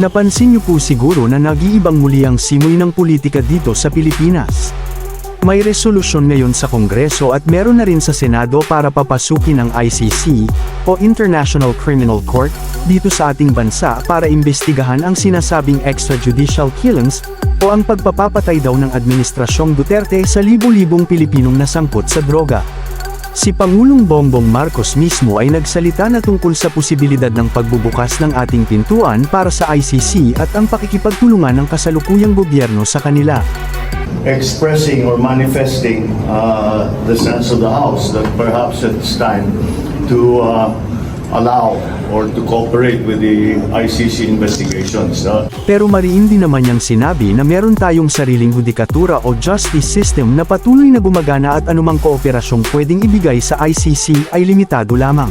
Napansin niyo po siguro na nag-iibang muli ang simoy ng politika dito sa Pilipinas. May resolusyon ngayon sa Kongreso at meron na rin sa Senado para papasukin ang ICC, o International Criminal Court, dito sa ating bansa para imbestigahan ang sinasabing extrajudicial killings, o ang pagpapapatay daw ng Administrasyong Duterte sa libu-libong Pilipinong nasangkot sa droga. Si Pangulong Bongbong Marcos mismo ay nagsalita na tungkol sa posibilidad ng pagbubukas ng ating pintuan para sa ICC at ang pakikipagtulungan ng kasalukuyang gobyerno sa kanila. expressing or manifesting uh, the sense of the House that perhaps it's time to uh, allow or to cooperate with the ICC investigations. Uh, Pero mariin din naman niyang sinabi na meron tayong sariling hudikatura o justice system na patuloy na gumagana at anumang kooperasyong pwedeng ibigay sa ICC ay limitado lamang.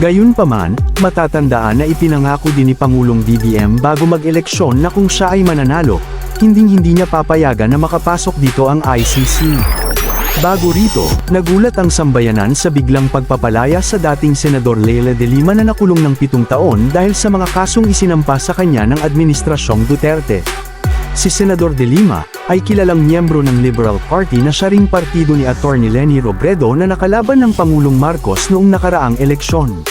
Gayunpaman, matatandaan na ipinangako din ni Pangulong BBM bago mag-eleksyon na kung siya ay mananalo, hinding-hindi niya papayagan na makapasok dito ang ICC. Bago rito, nagulat ang sambayanan sa biglang pagpapalaya sa dating Senador Leila de Lima na nakulong ng pitong taon dahil sa mga kasong isinampa sa kanya ng Administrasyong Duterte. Si Senador de Lima, ay kilalang miyembro ng Liberal Party na siya ring partido ni Attorney Leni Robredo na nakalaban ng Pangulong Marcos noong nakaraang eleksyon.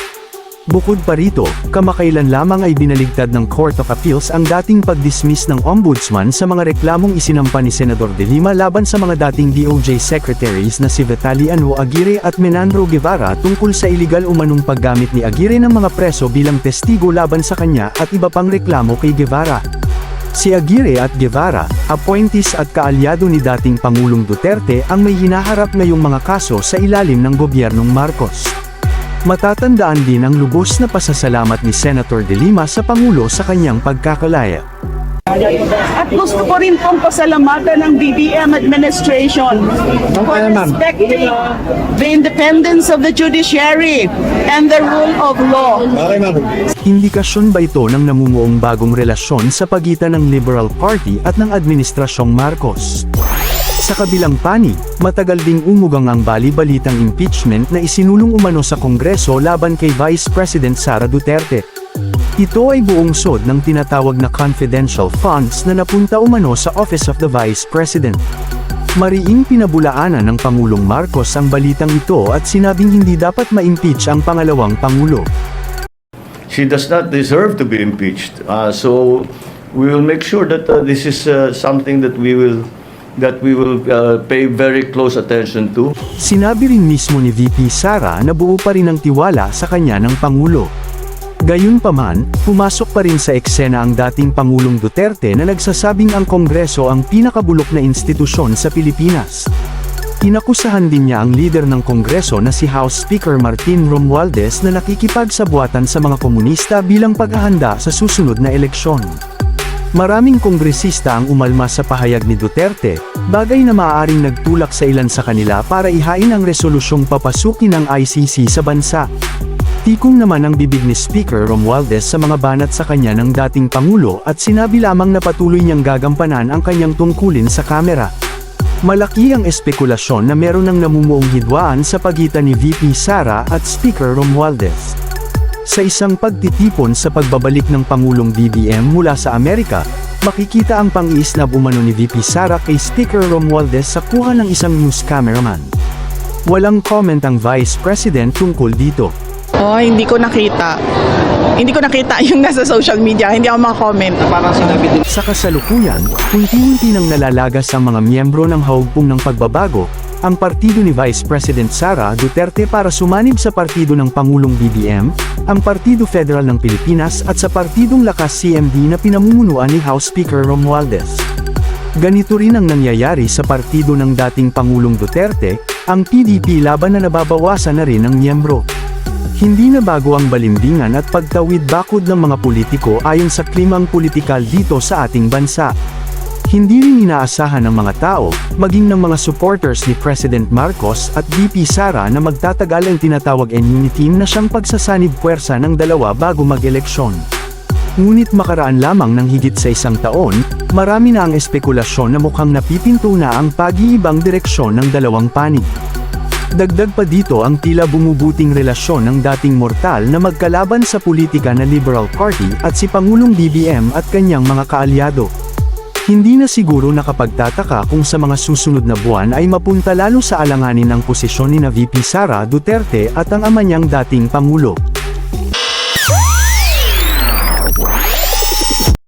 Bukod pa rito, kamakailan lamang ay binaligtad ng Court of Appeals ang dating pag-dismiss ng Ombudsman sa mga reklamong isinampa ni Senador de Lima laban sa mga dating DOJ secretaries na si Vitali Anho Aguirre at Menandro Guevara tungkol sa iligal umanong paggamit ni Aguirre ng mga preso bilang testigo laban sa kanya at iba pang reklamo kay Guevara. Si Aguirre at Guevara, appointees at kaalyado ni dating Pangulong Duterte ang may hinaharap ngayong mga kaso sa ilalim ng gobyernong Marcos. Matatandaan din ang lubos na pasasalamat ni Senator De Lima sa Pangulo sa kanyang pagkakalaya. At gusto ko rin pong pasalamatan ng BBM administration for respecting the independence of the judiciary and the rule of law. Indikasyon ba ito ng namumuong bagong relasyon sa pagitan ng Liberal Party at ng Administrasyong Marcos? Sa kabilang panig, matagal ding umugang ang bali-balitang impeachment na isinulong umano sa Kongreso laban kay Vice President Sara Duterte. Ito ay buong sod ng tinatawag na confidential funds na napunta umano sa Office of the Vice President. Mariing pinabulaanan ng Pangulong Marcos ang balitang ito at sinabing hindi dapat ma-impeach ang pangalawang Pangulo. she does not deserve to be impeached. Uh, so we will make sure that uh, this is uh, something that we will that we will uh, pay very close attention to. Sinabi rin mismo ni VP Sara na buo pa rin ang tiwala sa kanya ng Pangulo. Gayunpaman, pumasok pa rin sa eksena ang dating Pangulong Duterte na nagsasabing ang Kongreso ang pinakabulok na institusyon sa Pilipinas. Inakusahan din niya ang leader ng Kongreso na si House Speaker Martin Romualdez na nakikipagsabuatan sa mga komunista bilang paghahanda sa susunod na eleksyon. Maraming kongresista ang umalma sa pahayag ni Duterte, bagay na maaaring nagtulak sa ilan sa kanila para ihain ang resolusyong papasukin ng ICC sa bansa. Tikong naman ang bibig ni Speaker Romualdez sa mga banat sa kanya ng dating Pangulo at sinabi lamang na patuloy niyang gagampanan ang kanyang tungkulin sa kamera. Malaki ang espekulasyon na meron ng namumuong hidwaan sa pagitan ni VP Sara at Speaker Romualdez. Sa isang pagtitipon sa pagbabalik ng Pangulong BBM mula sa Amerika, makikita ang pang-iisnab umano ni VP Sara kay Speaker Romualdez sa kuha ng isang news cameraman. Walang comment ang Vice President tungkol dito. Oh, hindi ko nakita. Hindi ko nakita yung nasa social media. Hindi ako makakomment. Sa kasalukuyan, unti-unti nang nalalagas ang mga miyembro ng haugpong ng pagbabago, ang partido ni Vice President Sara Duterte para sumanib sa partido ng Pangulong BBM, ang Partido Federal ng Pilipinas at sa Partidong Lakas CMD na pinamumunuan ni House Speaker Romualdez. Ganito rin ang nangyayari sa partido ng dating Pangulong Duterte, ang PDP laban na nababawasan na rin ng miyembro. Hindi na bago ang balimbingan at pagtawid bakod ng mga politiko ayon sa klimang politikal dito sa ating bansa. Hindi rin inaasahan ng mga tao, maging ng mga supporters ni President Marcos at VP Sara na magtatagal ang tinatawag enmity team na siyang pagsasanib puwersa ng dalawa bago mag-eleksyon. Ngunit makaraan lamang ng higit sa isang taon, marami na ang espekulasyon na mukhang napipinto na ang pag-iibang direksyon ng dalawang panig. Dagdag pa dito ang tila bumubuting relasyon ng dating mortal na magkalaban sa politika na Liberal Party at si Pangulong BBM at kanyang mga kaalyado. Hindi na siguro nakapagtataka kung sa mga susunod na buwan ay mapunta lalo sa alanganin ang posisyon ni na VP Sara Duterte at ang ama niyang dating Pangulo.